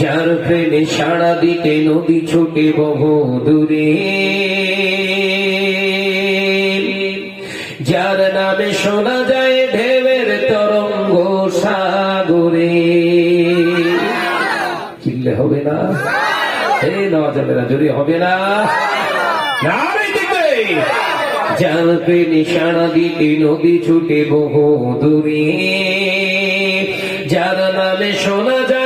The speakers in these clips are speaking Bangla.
যার প্রেমে সাড়া দিতে নদী ছোটে বহু দূরে। যার নামে শোনা যায় ঢেউয়ের তরঙ্গ সাগরে। চিল্লে হবে না? এই নেওয়া যাবে না যদি হবে না। যার প্রেমে সাড়া দিতে নদী ছুটে বহু দূরে। যার নামে শোনা যায়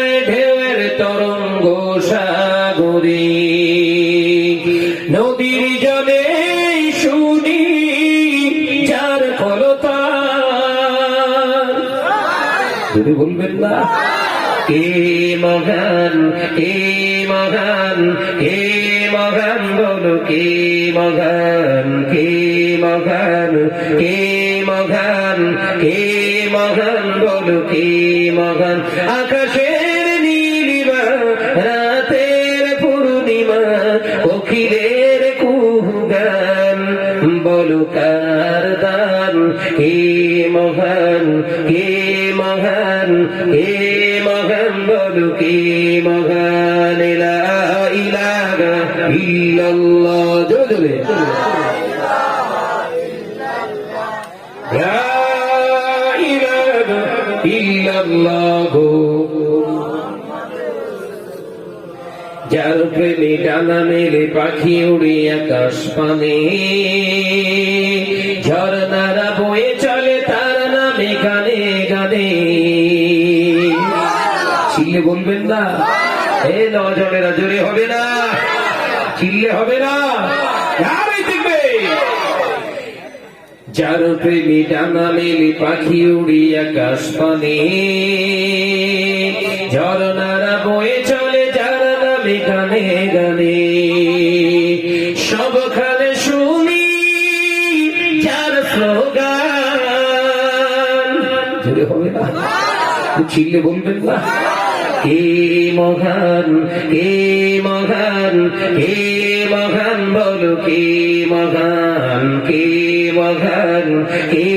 যদি বলবেন না। কে মগান কে মগান কে মগান বলো, কে মগান কে মগান কে মগান কে মগান বলো, কে মগান আকাশের নীলিমা, রাতের পূর্ণিমা পক্ষীদের কে মহান বলো কে মহান ইল্লাল্লাহ। যার প্রেমে ডানা মেলে পাখি উড়ে আকাশ পানে ঝর্ণারা বয়ে চলে তার নামে গানে গানে। চিল্লে বলবেন না। এ নজনেরা জোরে হবে না। চিল্লে হবে না। যার প্রেমী ডানা মেলে পাখি উড়ি আকাশ পানে। ঝরনারা বয়ে চলে যার নামে গানে গানে। সবখানে শুনি যার স্লোগান। হবে না? চিল্লে বলবেন না? কে মহান কে মহান কে মহান বলো, কে মহান কে মহান কে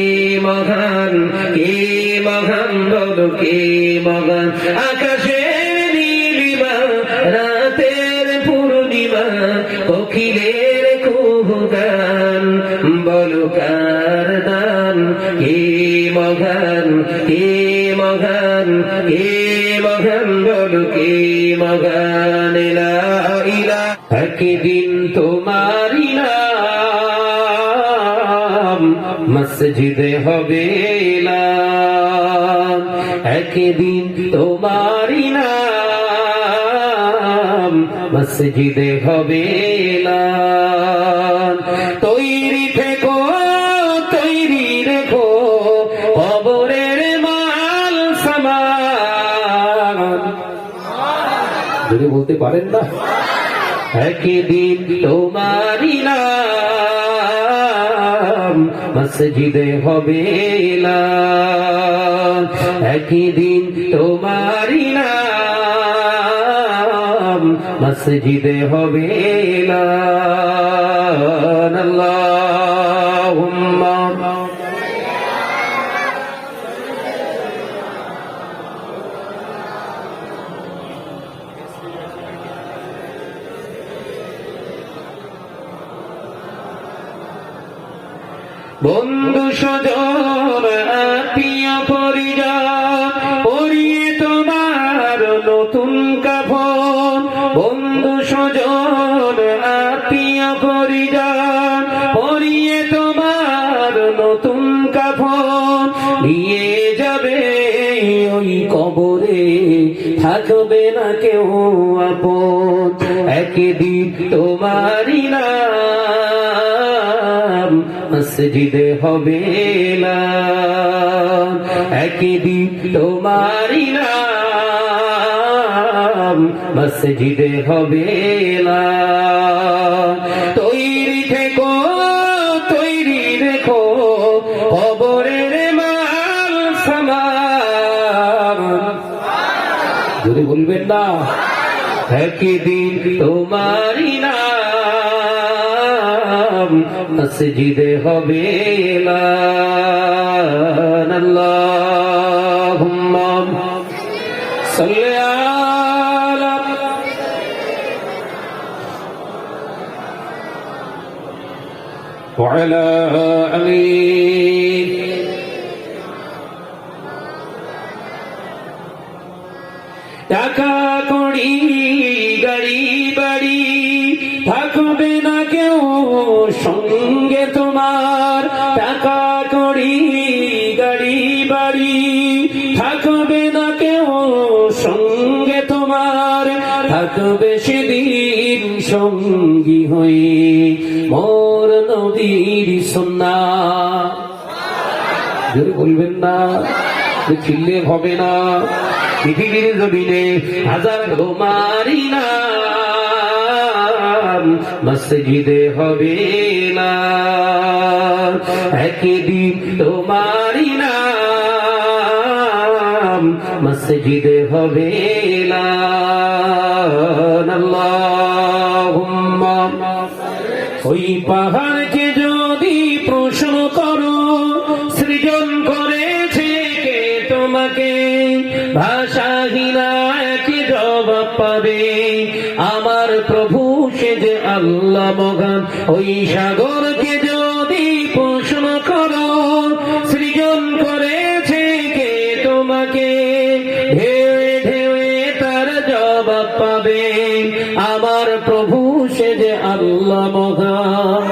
মহান কে মহান বলো, কে মহান। আকাশের নীলিমা, রাতের পূর্ণিমা, কোকিলের কুহুগান বলো কার দান, কে মহান, কে মহান কে মহান বলো কে লা ইলাহা একদিন তোমারি নাম মসজিদে হবে। একদিন তোমারি নাম মসজিদে হবে তৈরি থেকো বলতে পারেন না একদিন তোমারি নাম মসজিদে হবে। একদিন তোমারি নাম মসজিদে হবে এলাম। বন্ধু সজন আত্মীয় পরিজন পরিয়ে তোমার নতুন কাফন। বন্ধু সজন আত্মীয় পরিজন পরিয়ে তোমার নতুন কাফন। নিয়ে যাবে ওই কবরে, থাকবে না কেউ আপন। একদিন তোমারই নাম মসজিদে হবে। একদিন তোমারই নাম মসজিদে হবে। তৈরি থেকো, তৈরি রেখো খবরের মাল সামান যদি বলবেন না, একদিন তোমারই নাম নাম মসজিদে হবে আল্লাহুম্মা সাল্লি আলা وعلى آله বাড়ি থাকবে না কেউ সঙ্গে তোমার। থাকবে সেদিন সঙ্গী হয়ে মোর নদীর সন্না। বলবেন না হবে না। পৃথিবীর জমিনে হাজার ঘুমারি না মসজিদে হবে না। একদিন তোমারি মসজিদে হবে ওই পাহাড়কে যদি প্রশ্ন করো, সৃজন করেছে কে তোমাকে? ভাষাহীনা এক জবাব পাবে? আমার প্রভু সে যে আল্লাহ মগান ওই সাগরকে যদি তোমাকে ঢেউয়ে ঢেউয়ে তার জবাব পাবে। আমার প্রভু সে যে আল্লাহ মহান।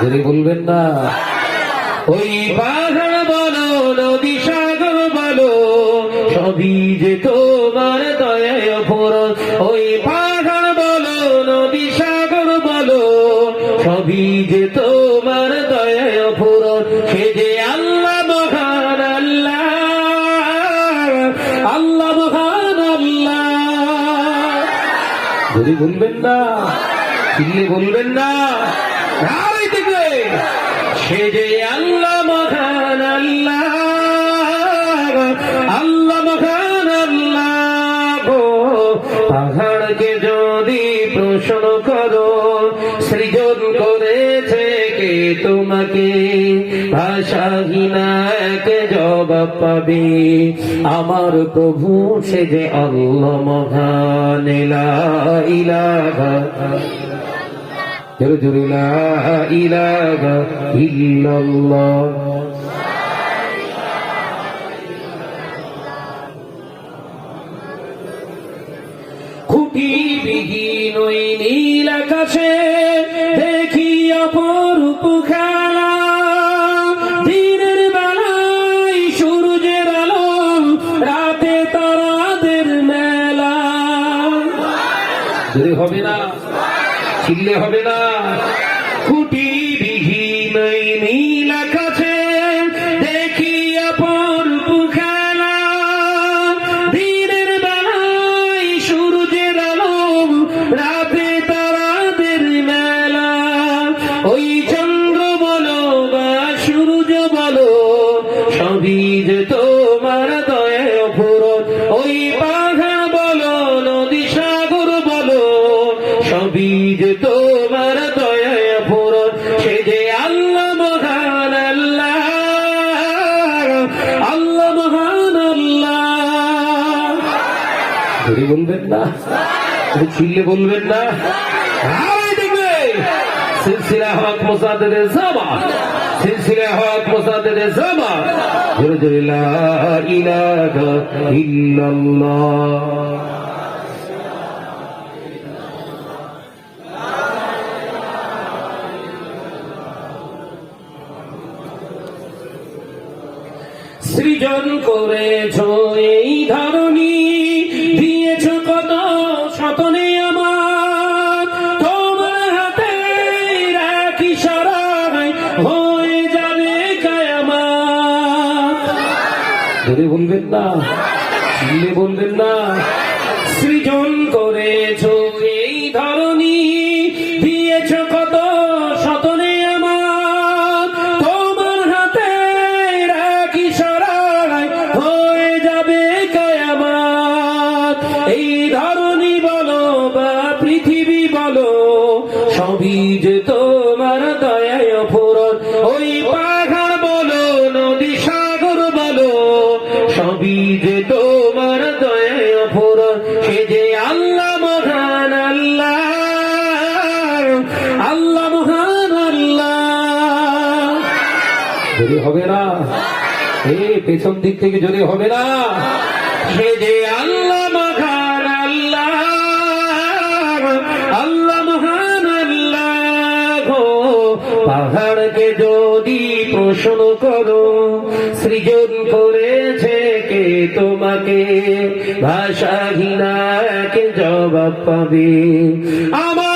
যদি বলবেন না। ওই পাহাড় বলো, নদী সাগর বলো, সবই যে তোমার দয়ায় ফোরন ওই পাহাড় বলো, নদী সাগর বলো, সবই যে তোমার যদি বলবেন না চিল্লে বলবেন না। সে যে আল্লাহ মহান আল্লাহ আল্লাহ মহান আল্লাহ পাহাড়কে যদি প্রশ্ন করো, সৃজন করেছে কে তোমাকে? ভাষাহীনা এক জবাব পাবে। আমার প্রভু, সে যে আল্লাহ মহান ইলাহা খুঁটি বিহীন নীল আকাশে যে তোমার দয়া ফুরন সে যে আল্লাহ মহান আল্লাহ আল্লাহ মহান আল্লাহ। ধরে বলবেন না? ধরে চিল্লে বলবেন না? দেখবে। সিলসিলা হক মোসাদ্দেদ জামা সিলসিলা হক মোসাদ্দেদ জামা ইলাহা ইল্লাল্লাহ। সৃজন করেছ এই ধরনী দিয়েছ কত স্বপনে আমার। তোমার হাতে রাখি সরাই, হয়ে যাবে কায়ামা বলবেন না বলবেন না। তোমার দয়ায় ফুরন ওই পাহাড় বলো, নদী সাগর বলো, সবই যে তোমার দয়ায় ফুরন সে যে আল্লাহ মহান আল্লাহ আল্লাহ মহান আল্লাহ। যদি হবে না? এ পেছন দিক থেকে যদি হবে না? সে যে আল্লাহ পাহাড়কে যদি প্রশ্ন করো সৃজন করেছে কে তোমাকে? ভাষাহীনাকে জবাব পাবে। আমার